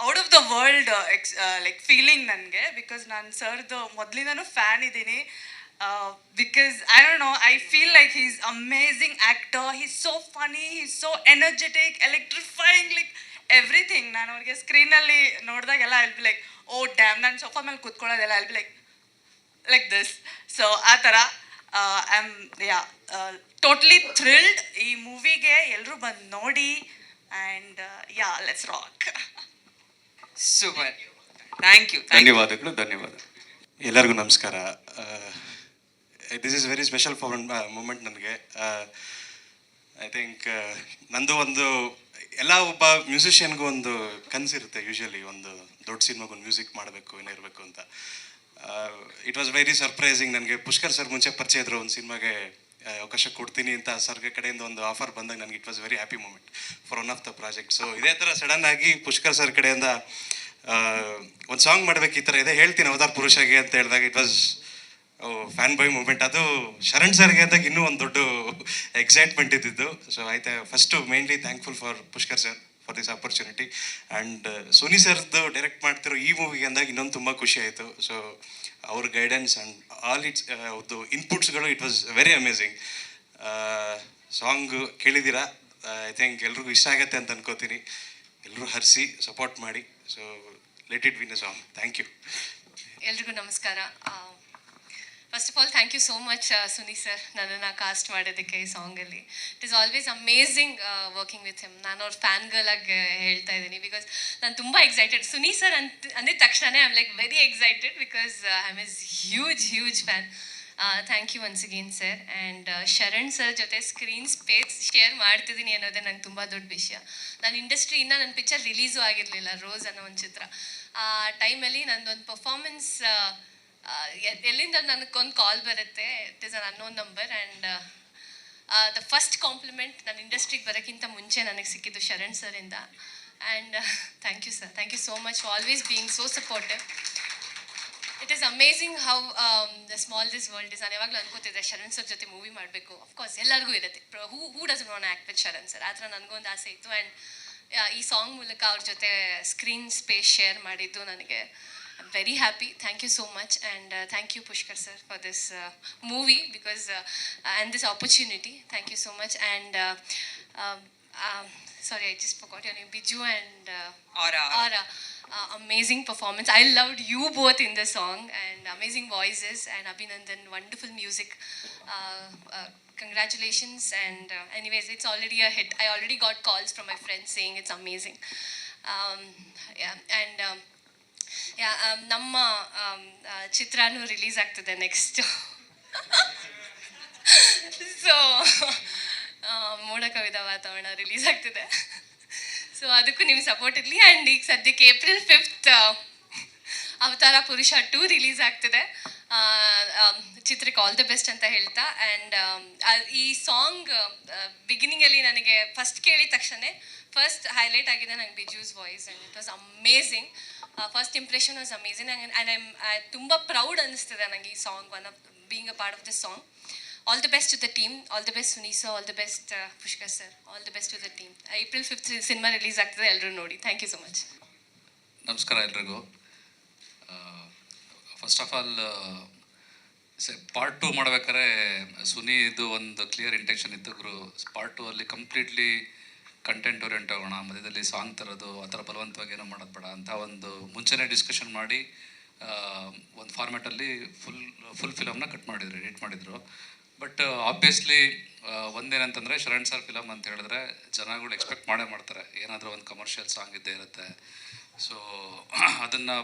out of the world ex like feeling ನನಗೆ. ಬಿಕಾಸ್ ನಾನು ಸರ್ದು ಮೊದಲಿಂದನೂ ಫ್ಯಾನ್ ಇದ್ದೀನಿ. Because I don't know, I feel like he's amazing actor. He's so funny He's so energetic electrifying, like everything ನಾನು ಅವ್ರಿಗೆ ಸ್ಕ್ರೀನಲ್ಲಿ ನೋಡಿದಾಗೆಲ್ಲ I'll be like oh damn ನಾನು ಸೋಫಾ ಮೇಲೆ ಕೂತ್ಕೊಳ್ಳೋದೆಲ್ಲ I'll be like like this so ಆ ಥರ I am yeah totally thrilled ಈ ಮೂವಿಗೆ ಎಲ್ಲರೂ ಬಂದು ನೋಡಿ. And yeah let's rock super thank you ಧನ್ಯವಾದಗಳು ಧನ್ಯವಾದ. ಎಲ್ಲರಿಗೂ ನಮಸ್ಕಾರ. This is very special for moment ನನಗೆ. ಐ ಥಿಂಕ್ ನಂದು ಒಂದು, ಎಲ್ಲ ಒಬ್ಬ ಮ್ಯೂಸಿಷಿಯನ್ಗೂ ಒಂದು ಕನಸಿರುತ್ತೆ ಯೂಶಲಿ ಒಂದು ದೊಡ್ಡ ಸಿನಿಮಾಗೊಂದು ಮ್ಯೂಸಿಕ್ ಮಾಡಬೇಕು, ಏನೋ ಇರಬೇಕು ಅಂತ. ಇಟ್ ವಾಸ್ ವೆರಿ ಸರ್ಪ್ರೈಸಿಂಗ್ ನನಗೆ. ಪುಷ್ಕರ್ ಸರ್ ಮುಂಚೆ ಪರಿಚಯ ಇದ್ರು, ಒಂದು ಸಿನಿಮಾಗೆ ಅವಕಾಶ ಕೊಡ್ತೀನಿ ಅಂತ ಸರ್ಗೆ ಕಡೆಯಿಂದ ಒಂದು ಆಫರ್ ಬಂದಾಗ ನನಗೆ it was very happy moment for one of the project so ಇದೇ ಥರ ಸಡನ್ ಆಗಿ ಪುಷ್ಕರ್ ಸರ್ ಕಡೆಯಿಂದ ಒಂದು ಸಾಂಗ್ ಮಾಡ್ಬೇಕು ಈ ಥರ ಇದೆ, ಹೇಳ್ತೀನಿ ಅವತಾರ್ ಪುರುಷಗೆ ಅಂತ ಹೇಳಿದಾಗ it was fan boy moment ಅದು ಶರಣ್ ಸರ್ಗೆ ಅಂದಾಗ ಇನ್ನೂ ಒಂದು ದೊಡ್ಡ ಎಕ್ಸೈಟ್ಮೆಂಟ್ ಇದ್ದಿದ್ದು. ಸೊ ಆಯ್ತಾ first mainly thankful for Pushkar sir for this opportunity and Suni ಸರ್ದು ಡೈರೆಕ್ಟ್ ಮಾಡ್ತಿರೋ ಈ ಮೂವಿಗೆ ಅಂದಾಗ ಇನ್ನೊಂದು ತುಂಬ ಖುಷಿ ಆಯಿತು. ಸೊ ಅವ್ರ ಗೈಡೆನ್ಸ್ ಆ್ಯಂಡ್ ಆಲ್ ಇಟ್ಸ್ ಅವ್ರದ್ದು ಇನ್ಪುಟ್ಸ್ಗಳು it was very amazing song ಕೇಳಿದ್ದೀರಾ ಐ ಥಿಂಕ್ ಎಲ್ರಿಗೂ ಇಷ್ಟ ಆಗತ್ತೆ ಅಂತ ಅನ್ಕೋತೀನಿ. ಎಲ್ಲರೂ ಹರಿಸಿ ಸಪೋರ್ಟ್ ಮಾಡಿ. So let it win a song thank you ಎಲ್ರಿಗೂ ನಮಸ್ಕಾರ. First of all thank you so much Suni sir ನನ್ನನ್ನು ಕಾಸ್ಟ್ ಮಾಡೋದಕ್ಕೆ ಈ ಸಾಂಗಲ್ಲಿ it is always amazing working with him ನಾನು ಅವ್ರ ಫ್ಯಾನ್ ಗರ್ಲ್ ಆಗಿ ಹೇಳ್ತಾ ಇದ್ದೀನಿ ಬಿಕಾಸ್ ನಾನು ತುಂಬ ಎಕ್ಸೈಟೆಡ್ ಸುನಿ ಸರ್ ಅಂತ, ಅಂದಿದ ತಕ್ಷಣನೇ I'm like very excited because I am is huge huge fan thank you once again sir and Sharan sir ಜೊತೆ ಸ್ಕ್ರೀನ್ ಸ್ಪೇಸ್ ಶೇರ್ ಮಾಡ್ತಿದ್ದೀನಿ ಅನ್ನೋದೇ ನಂಗೆ ತುಂಬ ದೊಡ್ಡ ವಿಷಯ. ನಾನು ಇಂಡಸ್ಟ್ರಿಯಿಂದ ನನ್ನ ಪಿಕ್ಚರ್ ರಿಲೀಸು ಆಗಿರಲಿಲ್ಲ, ರೋಸ್ ಅನ್ನೋ ಒಂದು ಚಿತ್ರ. ಆ ಟೈಮಲ್ಲಿ ನಂದೊಂದು ಪರ್ಫಾರ್ಮೆನ್ಸ್ ಎಲ್ಲಿಂದ ನನಗೊಂದು ಕಾಲ್ ಬರುತ್ತೆ it is an unknown number and the first compliment ನನ್ನ ಇಂಡಸ್ಟ್ರಿಗೆ ಬರೋಕ್ಕಿಂತ ಮುಂಚೆ ನನಗೆ ಸಿಕ್ಕಿದ್ದು Sharan ಸರಿಂದ and thank you sir thank you so much always being so supportive it is amazing how the small this world is ನಾನು ಯಾವಾಗಲೂ ಅನ್ಕೋತಿದ್ದೆ, ಶರಣ್ ಸರ್ ಜೊತೆ ಮೂವಿ ಮಾಡಬೇಕು. ಅಫ್ಕೋರ್ಸ್ ಎಲ್ಲರಿಗೂ ಇರುತ್ತೆ. Who who does want act with Sharan sir ಆ ಥರ ನನಗೊಂದು ಆಸೆ ಇತ್ತು. ಆ್ಯಂಡ್ ಈ ಸಾಂಗ್ ಮೂಲಕ ಅವ್ರ ಜೊತೆ ಸ್ಕ್ರೀನ್ ಸ್ಪೇಸ್ ಶೇರ್ ಮಾಡಿದ್ದು ನನಗೆ. I'm very happy. Thank you so much, and uh, thank you, Pushkar sir, for this uh, movie because uh, and this opportunity. Thank you so much. And uh, um, um, sorry, I just forgot your name, Biju and uh, Aura. Aura. Uh, amazing performance. I loved you both in the song and amazing voices and Abhinandan, wonderful music. Uh, uh, congratulations. And uh, anyways, it's already a hit. I already got calls from my friends saying it's amazing. Um, yeah, and. Um, yeah ನಮ್ಮ ಆಮ್, ಆ, ಚಿತ್ರನೂ ರಿಲೀಸ್ ಆಗ್ತದೆ ನೆಕ್ಸ್ಟ್ ಸೊ ಮೋಡ ಕವಿದ ವಾತಾವರಣ ರಿಲೀಸ್ ಆಗ್ತಿದೆ. ಸೊ ಅದಕ್ಕೂ ನಿಮ್ಮ ಸಪೋರ್ಟ್ ಇರಲಿ. ಆ್ಯಂಡ್ ಈಗ ಸದ್ಯಕ್ಕೆ ಏಪ್ರಿಲ್ ಫಿಫ್ತ್ ಅವತಾರ ಪುರುಷ ಟೂ ರಿಲೀಸ್ ಆಗ್ತಿದೆ. ಚಿತ್ರಕ್ಕೆ ಆಲ್ ದ ಬೆಸ್ಟ್ ಅಂತ ಹೇಳ್ತಾ. ಆ್ಯಂಡ್ ಈ ಸಾಂಗ್ ಬಿಗಿನಿಂಗಲ್ಲಿ ನನಗೆ ಫಸ್ಟ್ ಕೇಳಿದ ತಕ್ಷಣ ಫಸ್ಟ್ ಹೈಲೈಟ್ ಆಗಿದೆ ನಂಗೆ Biju's voice and it was amazing first impression was amazing and I ತುಂಬ ಪ್ರೌಡ್ ಅನಿಸ್ತಿದೆ ನನಗೆ ಈ song one of being a part of this song all the best to the team all the best Suni's all the best Pushkar sir all the best to the team April fifth cinema release ಆಗ್ತದೆ ಎಲ್ಲರೂ ನೋಡಿ. ಥ್ಯಾಂಕ್ ಯು ಸೊ ಮಚ್ ನಮಸ್ಕಾರ ಎಲ್ರಿಗೂ. First of all part two ಮಾಡ್ಬೇಕಾದ್ರೆ ಸುನಿದು ಒಂದು ಕ್ಲಿಯರ್ ಇಂಟೆನ್ಷನ್ ಇತ್ತು. ಗುರು ಪಾರ್ಟ್ ಟು ಅಲ್ಲಿ ಕಂಪ್ಲೀಟ್ಲಿ ಕಂಟೆಂಟ್ ಓರಿಯೆಂಟ್ ಆಗೋಣ ಮಧ್ಯದಲ್ಲಿ ಸಾಂಗ್ ತರೋದು, ಆ ಥರ ಬಲವಂತವಾಗಿ ಏನೋ ಮಾಡೋದು ಬೇಡ ಅಂತ ಒಂದು ಮುಂಚೆನೇ ಡಿಸ್ಕಷನ್ ಮಾಡಿ ಒಂದು ಫಾರ್ಮೆಟಲ್ಲಿ ಫುಲ್ ಫುಲ್ ಫಿಲಮ್ನ ಕಟ್ ಮಾಡಿದ್ರು ಎಡಿಟ್ ಮಾಡಿದರು. ಬಟ್ ಆಬ್ವಿಯಸ್ಲಿ ಒಂದೇನಂತಂದರೆ ಶರಣ್ ಸರ್ ಫಿಲಮ್ ಅಂತ ಹೇಳಿದ್ರೆ ಜನಗಳು ಎಕ್ಸ್ಪೆಕ್ಟ್ ಮಾಡೇ ಮಾಡ್ತಾರೆ. ಏನಾದರೂ ಒಂದು ಕಮರ್ಷಿಯಲ್ ಸಾಂಗ್ ಇದ್ದೇ ಇರುತ್ತೆ. ಸೊ ಅದನ್ನು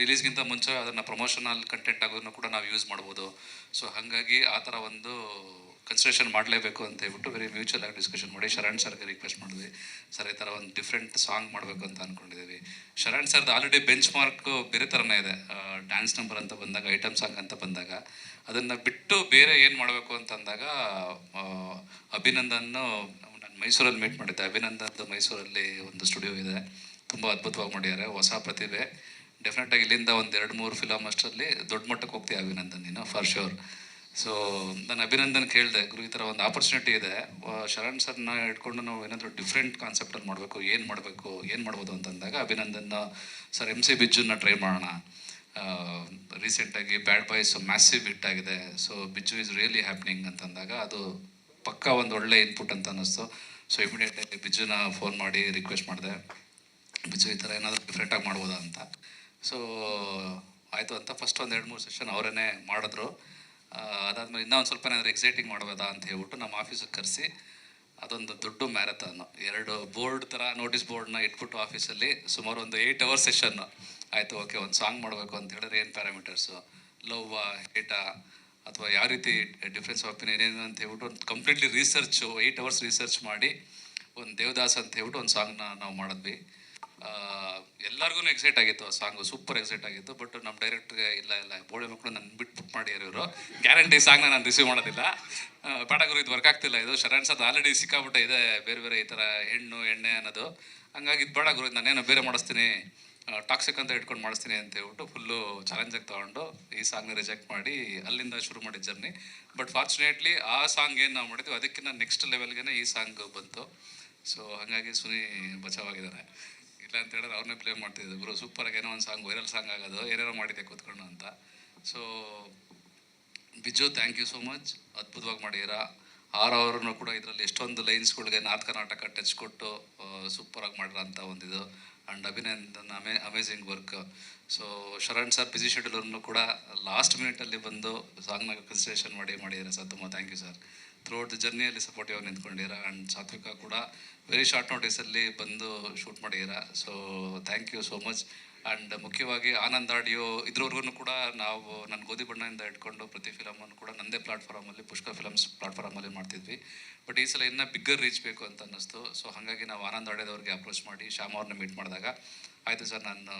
ರಿಲೀಸ್ಗಿಂತ ಮುಂಚೆ ಅದನ್ನು ಪ್ರಮೋಷನಲ್ ಕಂಟೆಂಟ್ ಆಗೋದನ್ನು ಕೂಡ ನಾವು ಯೂಸ್ ಮಾಡ್ಬೋದು. ಸೊ ಹಾಗಾಗಿ ಆ ಥರ ಒಂದು ಕನ್ಸಿಡರೇಷನ್ ಮಾಡಲೇಬೇಕು ಅಂತ ಹೇಳ್ಬಿಟ್ಟು ವೆರಿ ಮ್ಯೂಚುವಲ್ ಆಗಿ ಡಿಸ್ಕಷನ್ ಮಾಡಿ ಶರಣ್ ಸರ್ಗೆ ರಿಕ್ವೆಸ್ಟ್ ಮಾಡಿದ್ವಿ. ಸರ್ ಈ ಥರ ಒಂದು ಡಿಫ್ರೆಂಟ್ ಸಾಂಗ್ ಮಾಡಬೇಕು ಅಂತ ಅಂದ್ಕೊಂಡಿದ್ದೀವಿ ಶರಣ್ ಸರ್ದು ಆಲ್ರೆಡಿ ಬೆಂಚ್ ಮಾರ್ಕ್ ಬೇರೆ ಥರನೇ ಇದೆ. ಡ್ಯಾನ್ಸ್ ನಂಬರ್ ಅಂತ ಬಂದಾಗ ಐಟಮ್ ಸಾಂಗ್ ಅಂತ ಬಂದಾಗ. ಅದನ್ನು ಬಿಟ್ಟು ಬೇರೆ ಏನು ಮಾಡಬೇಕು ಅಂತ ಅಂದಾಗ ಆ, ಅಭಿನಂದನ್ನು ನಾನು ಮೈಸೂರಲ್ಲಿ ಮೀಟ್ ಮಾಡಿದ್ದೆ. ಅಭಿನಂದನ್ದು ಮೈಸೂರಲ್ಲಿ ಒಂದು ಸ್ಟುಡಿಯೋ ಇದೆ. ತುಂಬ ಅದ್ಭುತವಾಗಿ ಮಾಡಿದ್ದಾರೆ. ಹೊಸ ಪ್ರತಿಭೆ. ಡೆಫಿನೆಟಾಗಿ ಇಲ್ಲಿಂದ ಒಂದು ಎರಡು ಮೂರು ಫಿಲಮ್ ಅಷ್ಟರಲ್ಲಿ ದೊಡ್ಡ ಮಟ್ಟಕ್ಕೆ ಹೋಗ್ತೀವಿ ಅಭಿನಂದನ್ ನೀನು ಫಾರ್ ಶ್ಯೂರ್ ಸೊ ನಾನು ಅಭಿನಂದನ್ ಕೇಳಿದೆ, ಗುರು, ಈ ಥರ ಒಂದು ಆಪರ್ಚುನಿಟಿ ಇದೆ. ಶರಣ್ ಸರ್ನ ಇಟ್ಕೊಂಡು ನಾವು ಏನಾದರೂ ಡಿಫ್ರೆಂಟ್ ಕಾನ್ಸೆಪ್ಟನ್ನು ಮಾಡಬೇಕು, ಏನು ಮಾಡಬೇಕು, ಏನು ಮಾಡ್ಬೋದು ಅಂತಂದಾಗ ಅಭಿನಂದನ್ ಸರ್ ಎಂ ಸಿ ಬಿಜ್ಜುನ ಟ್ರೈ ಮಾಡೋಣ. ರೀಸೆಂಟಾಗಿ ಬ್ಯಾಡ್ ಬಾಯ್ಸ್ ಮ್ಯಾಸಿವ್ ಹಿಟ್ ಆಗಿದೆ. So Bijju is really happening ಅಂತಂದಾಗ ಅದು ಪಕ್ಕ ಒಂದು ಒಳ್ಳೆ ಇನ್ಪುಟ್ ಅಂತ ಅನ್ನಿಸ್ತು. ಸೊ ಇಮಿಡಿಯೇಟಾಗಿ ಬಿಜ್ಜುನ ಫೋನ್ ಮಾಡಿ ರಿಕ್ವೆಸ್ಟ್ ಮಾಡಿದೆ. ಬಿಜು ಈ ಥರ ಏನಾದರೂ ಡಿಫ್ರೆಂಟಾಗಿ ಮಾಡ್ಬೋದಾ ಅಂತ. ಸೊ ಆಯಿತು ಅಂತ ಫಸ್ಟ್ ಒಂದು ಎರಡು ಮೂರು ಸೆಷನ್ ಅವರೇ ಮಾಡಿದ್ರು. ಅದಾದ್ಮೇಲೆ ಇನ್ನೊಂದು ಸ್ವಲ್ಪ ಏನಾದರೂ ಎಕ್ಸೈಟಿಂಗ್ ಮಾಡ್ಬೋದಾ ಅಂತ ಹೇಳ್ಬಿಟ್ಟು ನಮ್ಮ ಆಫೀಸಿಗೆ ಕರೆಸಿ ಅದೊಂದು ದೊಡ್ಡ ಮ್ಯಾರಥಾನ್ ಎರಡು ಬೋರ್ಡ್ ಥರ ನೋಟಿಸ್ ಬೋರ್ಡ್ನ ಇಟ್ಬಿಟ್ಟು ಆಫೀಸಲ್ಲಿ ಸುಮಾರು ಒಂದು ಏಯ್ಟ್ ಅವರ್ ಸೆಷನ್ ಆಯಿತು ಓಕೆ ಒಂದು ಸಾಂಗ್ ಮಾಡಬೇಕು ಅಂತ ಹೇಳಿದ್ರೆ ಏನು ಪ್ಯಾರಾಮೀಟರ್ಸು ಲವ್ ಹೇಟಾ ಅಥವಾ ಯಾವ ರೀತಿ ಡಿಫ್ರೆನ್ಸ್ ಆಫ್ ಒಪಿನಿಯನ್ ಏನು ಅಂತ ಹೇಳ್ಬಿಟ್ಟು ಒಂದು completely research eight hours research ಮಾಡಿ ಒಂದು ದೇವದಾಸ್ ಅಂತ ಹೇಳ್ಬಿಟ್ಟು ಒಂದು ಸಾಂಗ್ನ ನಾವು ಮಾಡಿದ್ವಿ. ಎಲ್ಲರಿಗೂ ಎಕ್ಸೈಟ್ ಆಗಿತ್ತು ಆ ಸಾಂಗು ಸೂಪರ್ ಎಕ್ಸೈಟ್ ಆಗಿತ್ತು ಬಟ್ ನಮ್ಮ ಡೈರೆಕ್ಟ್ಗೆ ಇಲ್ಲ ಇಲ್ಲ ಬೋಳೆ ಮಕ್ಕಳು ನನ್ನ ಬಿಟ್ಟು ಬುಕ್ ಮಾಡಿ ಇವರು. ಗ್ಯಾರಂಟಿ ಸಾಂಗ್ ನಾನು ರಿಸೀವ್ ಮಾಡೋದಿಲ್ಲ. ಪಾಠಗುರು ಗುರು ಇದು ವರ್ಕ್ ಆಗ್ತಿಲ್ಲ, ಇದು ಶರಣ್ ಸದ್ ಆಲ್ರೆಡಿ ಸಿಕ್ಕಾಬಿಟ್ಟೆ ಇದೆ, ಬೇರೆ ಬೇರೆ ಈ ಥರ ಹೆಣ್ಣು, ಎಣ್ಣೆ ಅನ್ನೋದು. ಹಂಗಾಗಿ ಇದು ಬೇಡ ಗುರು ನಾನೇನೋ ಬೇರೆ ಮಾಡಿಸ್ತೀನಿ ಟಾಕ್ಸಿಕ್ ಅಂತ ಇಟ್ಕೊಂಡು ಮಾಡಿಸ್ತೀನಿ ಅಂತ ಹೇಳ್ಬಿಟ್ಟು ಫುಲ್ಲು ಚಾಲೆಂಜಾಗಿ ತೊಗೊಂಡು ಈ ಸಾಂಗ್ನ ರಿಜೆಕ್ಟ್ ಮಾಡಿ ಅಲ್ಲಿಂದ ಶುರು ಮಾಡಿದ ಜರ್ನಿ ಬಟ್ ಫಾರ್ಚುನೇಟ್ಲಿ ಆ ಸಾಂಗ್ ಏನು ನಾವು ಮಾಡಿದ್ವಿ ಅದಕ್ಕಿಂತ ನೆಕ್ಸ್ಟ್ ಲೆವೆಲ್ಗೆ ಈ ಸಾಂಗ್ ಬಂತು. ಸೊ ಹಾಗಾಗಿ ಸುನಿ ಬಚಾವಾಗಿದ್ದಾರೆ ಇಲ್ಲ ಅಂತ ಹೇಳಿದ್ರೆ ಅವ್ರನ್ನೇ ಪ್ಲೇ ಮಾಡ್ತಿದ್ದೆ. ಗುರು ಸೂಪರಾಗಿ ಏನೋ ಒಂದು ಸಾಂಗ್ ವೈರಲ್ ಸಾಂಗ್ ಆಗೋದು, ಏನೇನೋ ಮಾಡಿದೆ ಕೂತ್ಕೊಂಡು ಅಂತ. So Biju thank you so much ಅದ್ಭುತವಾಗಿ ಮಾಡಿದ್ದೀರಾ? ಆರ್ ಅವರನ್ನು ಕೂಡ ಇದರಲ್ಲಿ ಎಷ್ಟೊಂದು ಲೈನ್ಸ್ಗಳಿಗೆ ನಾರ್ತ್ ಕರ್ನಾಟಕ ಟಚ್ ಕೊಟ್ಟು ಸೂಪರಾಗಿ ಮಾಡಿರೋ ಅಂತ ಒಂದಿದು. And Abhinandan ಅಮೇ, amazing work. So, Sharan sir busy ಶೆಡ್ಯೂಲರ್ನು ಕೂಡ ಲಾಸ್ಟ್ ಮಿನಿಟಲ್ಲಿ ಬಂದು ಸಾಂಗ್ನ ಕನ್ಸಿಡರೇಷನ್ ಮಾಡಿ ಮಾಡಿದ್ದಾರೆ ಸರ್. ತುಂಬ thank you sir. Throughout the ಜರ್ನಿಯಲ್ಲಿ supportive ಆಗಿ ನಿಂತ್ಕೊಂಡಿದ್ದೀರಾ? ಆ್ಯಂಡ್ ಸಾತ್ವಿಕ ಕೂಡ ವೆರಿ ಶಾರ್ಟ್ ನೋಟಿಸಲ್ಲಿ ಬಂದು ಶೂಟ್ ಮಾಡಿದ್ದೀರಾ? So, thank you so much. And ಮುಖ್ಯವಾಗಿ ಆನಂದ್ ಆಡಿಯೋ ಇದ್ರವರೆಗೂ ಕೂಡ ನಾವು ನನ್ನ ಗೋಧಿ ಬಣ್ಣದಿಂದ ಇಟ್ಕೊಂಡು ಪ್ರತಿ ಫಿಲಮನ್ನು ಕೂಡ ನಂದೇ ಪ್ಲಾಟ್ಫಾರ್ಮಲ್ಲಿ ಪುಷ್ಕ ಫಿಲಮ್ಸ್ ಪ್ಲಾಟ್ಫಾರ್ಮಲ್ಲಿ ಮಾಡ್ತಿದ್ವಿ. ಬಟ್ ಈ ಸಲ ಇನ್ನೂ ಬಿಗ್ಗರ್ ರೀಚ್ ಬೇಕು ಅಂತ ಅನ್ನಿಸ್ತು. ಸೊ ಹಾಗಾಗಿ ನಾವು ಆನಂದ್ ಆಡಿಯೋದವ್ರಿಗೆ ಅಪ್ರೋಚ್ ಮಾಡಿ ಶ್ಯಾಮ್ ಅವ್ರನ್ನ ಮೀಟ್ ಮಾಡಿದಾಗ, ಆಯಿತು ಸರ್, ನಾನು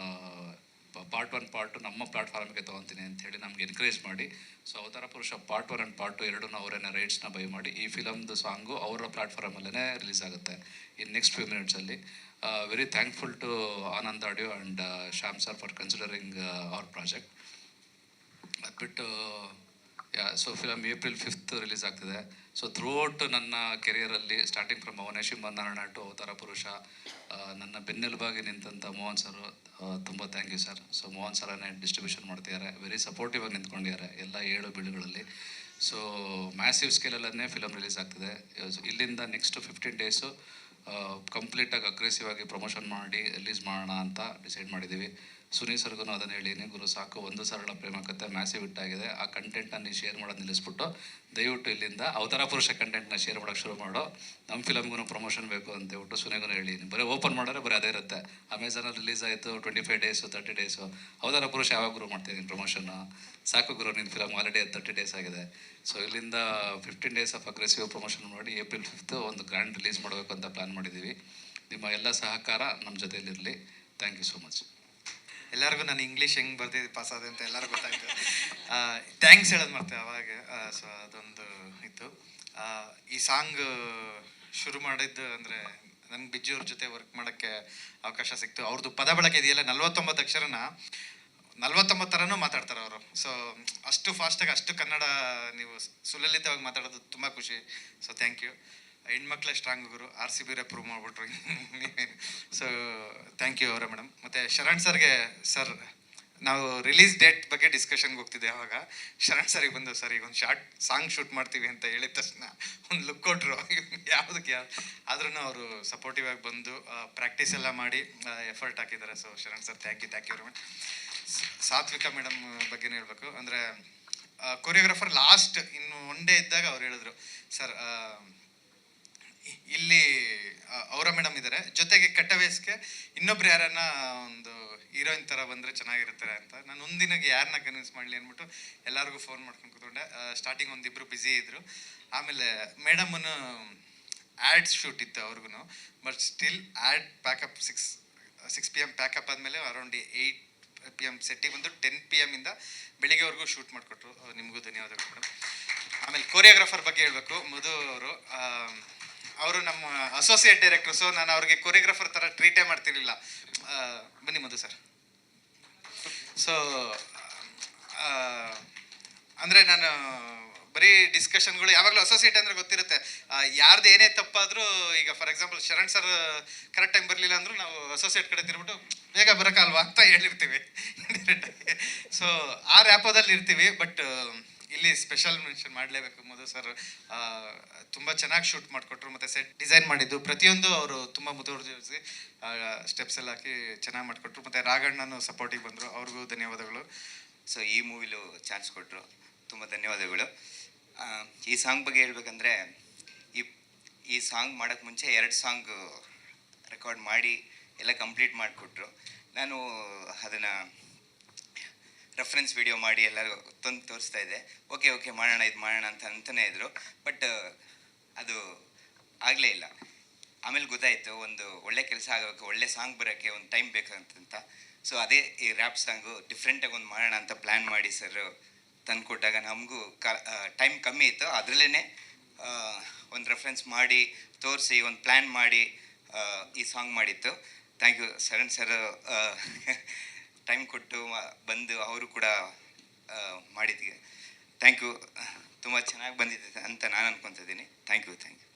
ಪಾರ್ಟ್ ಒನ್ ಪಾರ್ಟ್ ನಮ್ಮ ಪ್ಲಾಟ್ಫಾರ್ಮ್ಗೆ ತೊಗೊತೀನಿ ಅಂತ ಹೇಳಿ ನಮ್ಗೆ ಎನ್ಕರೇಜ್ ಮಾಡಿ. So Avatara Purusha part one and part two ಎರಡೂ ಅವರೇನೆ ರೈಟ್ಸ್ನ ಬೈ ಮಾಡಿ. ಈ ಫಿಲಮ್ದು ಸಾಂಗು ಅವರ ಪ್ಲಾಟ್ಫಾರ್ಮಲ್ಲೇ ರಿಲೀಸ್ ಆಗುತ್ತೆ in next few ಮಿನಿಟ್ಸಲ್ಲಿ very thankful to Anand audio and Shyam sir for considering our project ಅದ್ಬಿಟ್ಟು, yeah so film April fifth release ಆಗ್ತಿದೆ. ಸೊ ಥ್ರೂಔಟ್ ನನ್ನ ಕೆರಿಯರಲ್ಲಿ starting from Narayana to Avatara Purusha ನನ್ನ ಬೆನ್ನೆಲುಬಾಗಿ ನಿಂತಂಥ ಮೋಹನ್ ಸರ್ ತುಂಬ thank you sir so Mohan ಸರನ್ನೇ distribution ಮಾಡ್ತಿದ್ದಾರೆ. ವೆರಿ ಸಪೋರ್ಟಿವ್ ಆಗಿ ನಿಂತ್ಕೊಂಡಿದ್ದಾರೆ ಎಲ್ಲ ಏಳು ಬೀಳುಗಳಲ್ಲಿ. ಸೊ ಮ್ಯಾಸಿವ್ ಸ್ಕೇಲಲ್ಲೇ ಫಿಲಮ್ ರಿಲೀಸ್ ಆಗ್ತಿದೆ. ಇಲ್ಲಿಂದ ನೆಕ್ಸ್ಟ್ ಫಿಫ್ಟೀನ್ ಡೇಸು ಕಂಪ್ಲೀಟಾಗಿ ಅಗ್ರೆಸಿವ್ ಆಗಿ ಪ್ರಮೋಷನ್ ಮಾಡಿ ರಿಲೀಸ್ ಮಾಡೋಣ ಅಂತ ಡಿಸೈಡ್ ಮಾಡಿದ್ದೀವಿ. ಸುನಿ ಸರ್ಗೂ ಅದನ್ನು ಹೇಳಿದ್ದೀನಿ ಗುರು, ಸಾಕು, ಒಂದು ಸರಳ ಪ್ರೇಮ ಕಥೆ ಮ್ಯಾಸಿವ್ ಹಿಟ್ಟಾಗಿದೆ ಆ ಕಂಟೆಂಟನ್ನು ಶೇರ್ ಮಾಡೋದು ನಿಲ್ಲಿಸ್ಬಿಟ್ಟು, ದಯವಿಟ್ಟು ಇಲ್ಲಿಂದ ಅವತಾರ ಪುರುಷ ಕಂಟೆಂಟ್ನ ಶೇರ್ ಮಾಡೋಕ್ಕೆ ಶುರು ಮಾಡು. ನಮ್ಮ ಫಿಲಮ್ಗೂ ಪ್ರಮೋಷನ್ ಬೇಕು ಅಂತ ಹೇಳ್ಬಿಟ್ಟು ಸುನಿಗೂ ಹೇಳಿದ್ದೀನಿ ಬರೀ ಓಪನ್ ಮಾಡಿದ್ರೆ ಬರೀ ಅದೇ ಇರುತ್ತೆ. ಅಮೆಝಾನಲ್ಲಿ ರಿಲೀಸ್ ಆಯಿತು twenty five days thirty days Avatara Purusha ಯಾವಾಗ ಗುರು ಮಾಡ್ತಿದ್ದೀನಿ ಪ್ರಮೋಷನ್ ಸಾಕು ಗುರು ನಿನ್ನ ಫಿಲಮ್ ಆಲ್ರೆಡಿ ತರ್ಟಿ ಡೇಸ್ ಆಗಿದೆ. ಸೊ ಇಲ್ಲಿಂದ fifteen days of aggressive promotion ಮಾಡಿ ಏಪ್ರಿಲ್ ಫಿಫ್ತು ಒಂದು ಗ್ರ್ಯಾಂಡ್ ರಿಲೀಸ್ ಮಾಡಬೇಕು ಅಂತ ಪ್ಲ್ಯಾನ್ ಮಾಡಿದ್ದೀವಿ. ನಿಮ್ಮ ಎಲ್ಲ ಸಹಕಾರ ನಮ್ಮ ಜೊತೆಯಲ್ಲಿರಲಿ ಥ್ಯಾಂಕ್ ಯು ಸೋ ಮಚ್ ಎಲ್ಲರಿಗೂ ನಾನು ಇಂಗ್ಲೀಷ್ ಹೆಂಗೆ ಬರ್ತಿದ್ದೆ ಪಾಸ್ ಆದೆ ಅಂತ ಎಲ್ಲರಿಗೂ ಗೊತ್ತಾಯ್ತು. ಥ್ಯಾಂಕ್ಸ್ ಹೇಳೋದು ಮತ್ತೆ ಅವಾಗ. ಸೊ ಅದೊಂದು ಇತ್ತು. ಈ ಸಾಂಗ್ ಶುರು ಮಾಡಿದ್ದು ಅಂದರೆ ನನ್ಗೆ ಬಿಜ್ಜೂರ್ ಜೊತೆ ವರ್ಕ್ ಮಾಡೋಕ್ಕೆ ಅವಕಾಶ ಸಿಕ್ತು. ಅವ್ರದ್ದು ಪದ ಬಳಕೆ ಇದೆಯಲ್ಲ, ನಲ್ವತ್ತೊಂಬತ್ತು ಅಕ್ಷರನ ನಲ್ವತ್ತೊಂಬತ್ತು ಥರನೂ ಮಾತಾಡ್ತಾರೆ ಅವರು. ಸೊ ಅಷ್ಟು ಫಾಸ್ಟಾಗಿ ಅಷ್ಟು ಕನ್ನಡ ನೀವು ಸುಲಲಿತವಾಗಿ ಮಾತಾಡೋದು ತುಂಬ ಖುಷಿ. ಸೊ ಥ್ಯಾಂಕ್ ಯು ಹೆಣ್ಮಕ್ಳೇ ಸ್ಟ್ರಾಂಗ್ ಗುರು ಆರ್ ಸಿ ಬಿರೇ ಪ್ರೂವ್ ಮಾಡಿಬಿಟ್ರು. ಸೊ ಥ್ಯಾಂಕ್ ಯು ಅವರೇ ಮೇಡಮ್ ಮತ್ತು ಶರಣ್ ಸರ್ಗೆ ಸರ್ ನಾವು ರಿಲೀಸ್ ಡೇಟ್ ಬಗ್ಗೆ ಡಿಸ್ಕಷನ್ಗೆ ಹೋಗ್ತಿದ್ದೆ ಅವಾಗ. ಶರಣ್ ಸರಿಗೆ ಬಂದು ಸರ್ ಈಗ ಒಂದು ಶಾರ್ಟ್ ಸಾಂಗ್ ಶೂಟ್ ಮಾಡ್ತೀವಿ ಅಂತ ಹೇಳಿದ ತಕ್ಷಣ ಒಂದು ಲುಕ್ ಕೊಟ್ಟರು ಯಾವುದಕ್ಕೆ ಯಾವ ಆದ್ರೂ ಅವರು ಸಪೋರ್ಟಿವ್ ಆಗಿ ಬಂದು ಪ್ರಾಕ್ಟೀಸ್ ಎಲ್ಲ ಮಾಡಿ ಎಫರ್ಟ್ ಹಾಕಿದ್ದಾರೆ. So Sharan sir thank you thank you much Satvika madam ಬಗ್ಗೆನೇ ಹೇಳಬೇಕು. ಅಂದರೆ ಕೊರಿಯೋಗ್ರಾಫರ್ ಲಾಸ್ಟ್ ಇನ್ನು ಒನ್ ಡೇ ಇದ್ದಾಗ ಅವ್ರು ಹೇಳಿದ್ರು ಸರ್ ಇಲ್ಲಿ ಅವರ ಮೇಡಮ್ ಇದ್ದಾರೆ ಜೊತೆಗೆ ಕಟ್ಟವೇಸ್ಗೆ ಇನ್ನೊಬ್ರು ಯಾರನ್ನ ಒಂದು ಹೀರೋಯಿನ್ ಥರ ಬಂದರೆ ಚೆನ್ನಾಗಿರುತ್ತೆ ಅಂತ. ನಾನು ಒಂದಿನಗೆ ಯಾರನ್ನ ಕನ್ವಿನ್ಸ್ ಮಾಡಲಿ ಅಂದ್ಬಿಟ್ಟು ಎಲ್ಲರಿಗೂ ಫೋನ್ ಮಾಡ್ಕೊಂಡು ಕೂತ್ಕೊಂಡೆ. ಸ್ಟಾರ್ಟಿಂಗ್ ಒಂದಿಬ್ರು ಬ್ಯುಸಿ ಇದ್ದರು ಆಮೇಲೆ ಮೇಡಮನ್ನು ಆ್ಯಡ್ ಶೂಟ್ ಇತ್ತು ಅವ್ರಿಗೂ but still ad pack up six six P M pack up ಆದಮೇಲೆ ಅರೌಂಡ್ ಏಯ್ಟ್ ಪಿ ಎಂ ಸೆಟ್ಟಿಗೆ ಬಂದು ಟೆನ್ ಪಿ ಎಮ್ಮಿಂದ ಬೆಳಿಗ್ಗೆವರೆಗೂ ಶೂಟ್ ಮಾಡಿಕೊಟ್ರು. ನಿಮಗೂ ಧನ್ಯವಾದಗಳು ಮೇಡಮ್ ಆಮೇಲೆ ಕೊರಿಯೋಗ್ರಾಫರ್ ಬಗ್ಗೆ ಹೇಳಬೇಕು. ಮಧು ಅವರು ಅವರು ನಮ್ಮ ಅಸೋಸಿಯೇಟ್ ಡೈರೆಕ್ಟರ್ ಸೊ ನಾನು ಅವ್ರಿಗೆ ಕೊರಿಯೋಗ್ರಾಫರ್ ಥರ ಟ್ರೀಟೇ ಮಾಡ್ತಿರ್ಲಿಲ್ಲ. ಬನ್ನಿ ಮಧು ಸರ್ ಸೊ ಅಂದರೆ ನಾನು ಬರೀ ಡಿಸ್ಕಷನ್ಗಳು ಯಾವಾಗಲೂ ಅಸೋಸಿಯೇಟ್ ಅಂದರೆ ಗೊತ್ತಿರುತ್ತೆ. ಯಾರ್ದು ಏನೇ ತಪ್ಪಾದರೂ ಈಗ for example Sharan sir correct time ಬರಲಿಲ್ಲ ಅಂದರೂ ನಾವು ಅಸೋಸಿಯೇಟ್ ಕಡೆ ತಿರ್ಬಿಟ್ಟು ಬೇಗ ಬರೋಕ್ಕಲ್ವಾ ಅಂತ ಹೇಳಿರ್ತೀವಿ. ಸೊ ಆ ರ್ಯಾಪೋದಲ್ಲಿ ಇರ್ತೀವಿ ಬಟ್ ಇಲ್ಲಿ ಸ್ಪೆಷಲ್ ಮೆನ್ಷನ್ ಮಾಡಲೇಬೇಕು ಮಧು ಸರ್ ತುಂಬ ಚೆನ್ನಾಗಿ ಶೂಟ್ ಮಾಡಿಕೊಟ್ರು, ಮತ್ತು ಸೆಟ್ ಡಿಸೈನ್ ಮಾಡಿದ್ದು. ಪ್ರತಿಯೊಂದು ಅವರು ತುಂಬ ಮುತುವರ್ಜಿಸಿ ಸ್ಟೆಪ್ಸ್ ಎಲ್ಲ ಹಾಕಿ ಚೆನ್ನಾಗಿ ಮಾಡಿಕೊಟ್ರು. ಮತ್ತು ರಾಘಣ್ಣನು ಸಪೋರ್ಟಿಗೆ ಬಂದರು. ಅವ್ರಿಗೂ ಧನ್ಯವಾದಗಳು. ಸೊ ಈ ಮೂವಿಲು ಚಾನ್ಸ್ ಕೊಟ್ಟರು ತುಂಬ ಧನ್ಯವಾದಗಳು. ಈ ಸಾಂಗ್ ಬಗ್ಗೆ ಹೇಳ್ಬೇಕಂದ್ರೆ, ಈ ಈ ಸಾಂಗ್ ಮಾಡೋಕ್ಕೆ ಮುಂಚೆ ಎರಡು ಸಾಂಗ್ ರೆಕಾರ್ಡ್ ಮಾಡಿ, ಎಲ್ಲ ಕಂಪ್ಲೀಟ್ ಮಾಡಿಕೊಟ್ರು. ನಾನು ಅದನ್ನು ರೆಫರೆನ್ಸ್ ವಿಡಿಯೋ ಮಾಡಿ ಎಲ್ಲರೂ ತಂದು ತೋರಿಸ್ತಾ ಇದೆ. ಓಕೆ ಓಕೆ ಮಾಡೋಣ, ಇದು ಮಾಡೋಣ ಅಂತ ಅಂತಲೇ ಇದ್ದರು ಬಟ್ ಅದು ಆಗಲೇ ಇಲ್ಲ. ಆಮೇಲೆ ಗೊತ್ತಾಯಿತು, ಒಂದು ಒಳ್ಳೆ ಕೆಲಸ ಆಗೋಕ್ಕೆ ಒಳ್ಳೆ ಸಾಂಗ್ ಬರೋಕ್ಕೆ ಒಂದು ಟೈಮ್ ಬೇಕಂತಂತ. ಸೊ ಅದೇ ಈ ರ್ಯಾಪ್ ಸಾಂಗು ಡಿಫ್ರೆಂಟಾಗಿ ಒಂದು ಮಾಡೋಣ ಅಂತ ಪ್ಲ್ಯಾನ್ ಮಾಡಿ ಸರ್ ತಂದುಕೊಟ್ಟಾಗ ನಮಗೂ ಕ ಟೈಮ್ ಕಮ್ಮಿ ಇತ್ತು. ಅದರಲ್ಲೇ ಒಂದು ರೆಫರೆನ್ಸ್ ಮಾಡಿ, ತೋರಿಸಿ, ಒಂದು ಪ್ಲ್ಯಾನ್ ಮಾಡಿ ಈ ಸಾಂಗ್ ಮಾಡಿತ್ತು. Thank you Sharan sir time ಕೊಟ್ಟು ಬಂದು ಅವರು ಕೂಡ ಮಾಡಿದ್ದೀವಿ ಥ್ಯಾಂಕ್ ಯು ತುಂಬ ಚೆನ್ನಾಗಿ ಬಂದಿದೆ ಅಂತ ನಾನು ಅನ್ಕೊತಿದ್ದೀನಿ. Thank you thank you